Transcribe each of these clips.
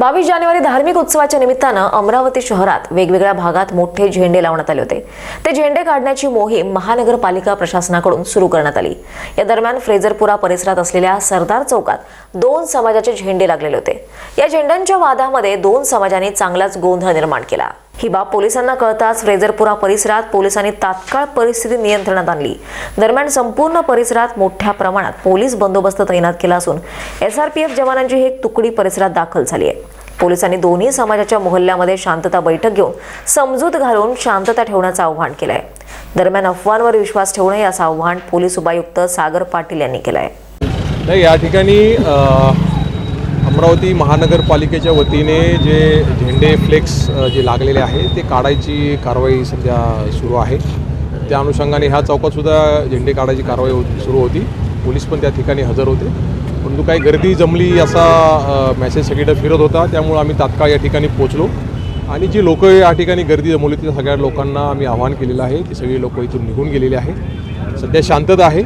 बावीस जानेवारी धार्मिक उत्सवाच्या निमित्तानं अमरावती शहरात वेगवेगळ्या भागात मोठे झेंडे लावण्यात आले होते. ते झेंडे काढण्याची मोहीम महानगरपालिका प्रशासनाकडून सुरू करण्यात आली. या दरम्यान फ्रेझरपुरा परिसरात असलेल्या सरदार चौकात दोन समाजाचे झेंडे लागलेले होते. या झेंड्यांच्या वादामध्ये दोन समाजांनी चांगलाच गोंधळ निर्माण केला. ही बाब पोलिसांना कळताच फ्रेझरपुरा परिसरात पोलिसांनी तात्काळ परिस्थिती नियंत्रणात आणली. दरम्यान संपूर्ण परिसरात मोठ्या प्रमाणात पोलीस बंदोबस्त तैनात केला असून एसआरपीएफ जवानांची एक तुकडी परिसरात दाखल झाली आहे. पोलिसांनी दोन्ही समाजाच्या मोहल्ल्यामध्ये शांतता बैठक घेऊन समजूत घालून शांतता ठेवण्याचं आवाहन केलं आहे दरम्यान अफवांवर विश्वास ठेवणं याचं आव्हान पोलीस उपायुक्त सागर पाटील यांनी केलं आहे या ठिकाणी अमरावती महानगरपालिकेच्या वतीने जे झेंडे फ्लेक्स जे लागलेले आहे ते काढायची कारवाई सध्या सुरू आहे. त्या अनुषंगाने ह्या चौकातसुद्धा झेंडे काढायची कारवाई होती सुरू होती. पोलीस पण त्या ठिकाणी हजर होते. परंतु काही गर्दी जमली असा मेसेज सगळीकडे फिरत होता. त्यामुळे आम्ही तात्काळ या ठिकाणी पोचलो आणि जी लोकं या ठिकाणी गर्दी जमवली त्या सगळ्या लोकांना आम्ही आवाहन केलेलं आहे ती सगळी लोकं इथून निघून गेलेली आहे. सध्या शांतता आहे.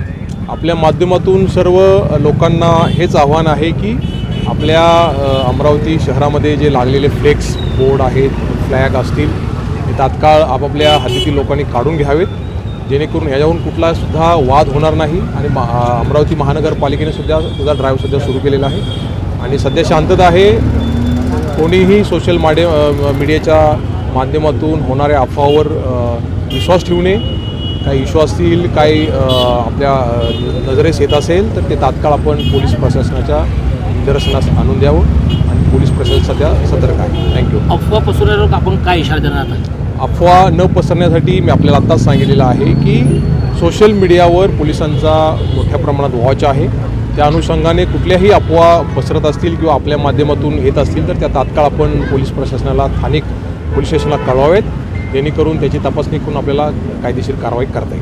आपल्या माध्यमातून सर्व लोकांना हेच आव्हान आहे की आपल्या अमरावती शहरामध्ये जे लागलेले फ्लेक्स बोर्ड आहेत फ्लॅग असतील हे तात्काळ आपापल्या हातीतील लोकांनी काढून घ्यावेत. जेणेकरून ह्याच्यावरून कुठलासुद्धा वाद होणार नाही आणि मा अमरावती महानगरपालिकेने सुद्धा सुद्धा ड्राईव्ह सध्या सुरू केलेला आहे. आणि सध्या शांतता आहे. कोणीही सोशल माडे मीडियाच्या माध्यमातून होणाऱ्या अफवावर विश्वास ठेवू नये. काही इश्यू असतील काही आपल्या नजरेस येत असेल तर ते तात्काळ आपण पोलीस प्रशासनाच्या निदर्शनास आणून द्यावं आणि पोलीस प्रशासन सध्या सतर्क आहे. थँक्यू अफवा पसरवण्यावर आपण काय इशारा देणार अफवा न पसरण्यासाठी मी आपल्याला आत्ताच सांगितलेलं आहे की सोशल मीडियावर पोलिसांचा मोठ्या प्रमाणात वॉच आहे. त्या अनुषंगाने कुठल्याही अफवा पसरत असतील किंवा आपल्या माध्यमातून येत असतील तर त्या तात्काळ आपण पोलीस प्रशासनाला स्थानिक पोलीस स्टेशनला कळवावेत. जेणेकरून त्याची तपासणी करून आपल्याला कायदेशीर कारवाई करता येईल.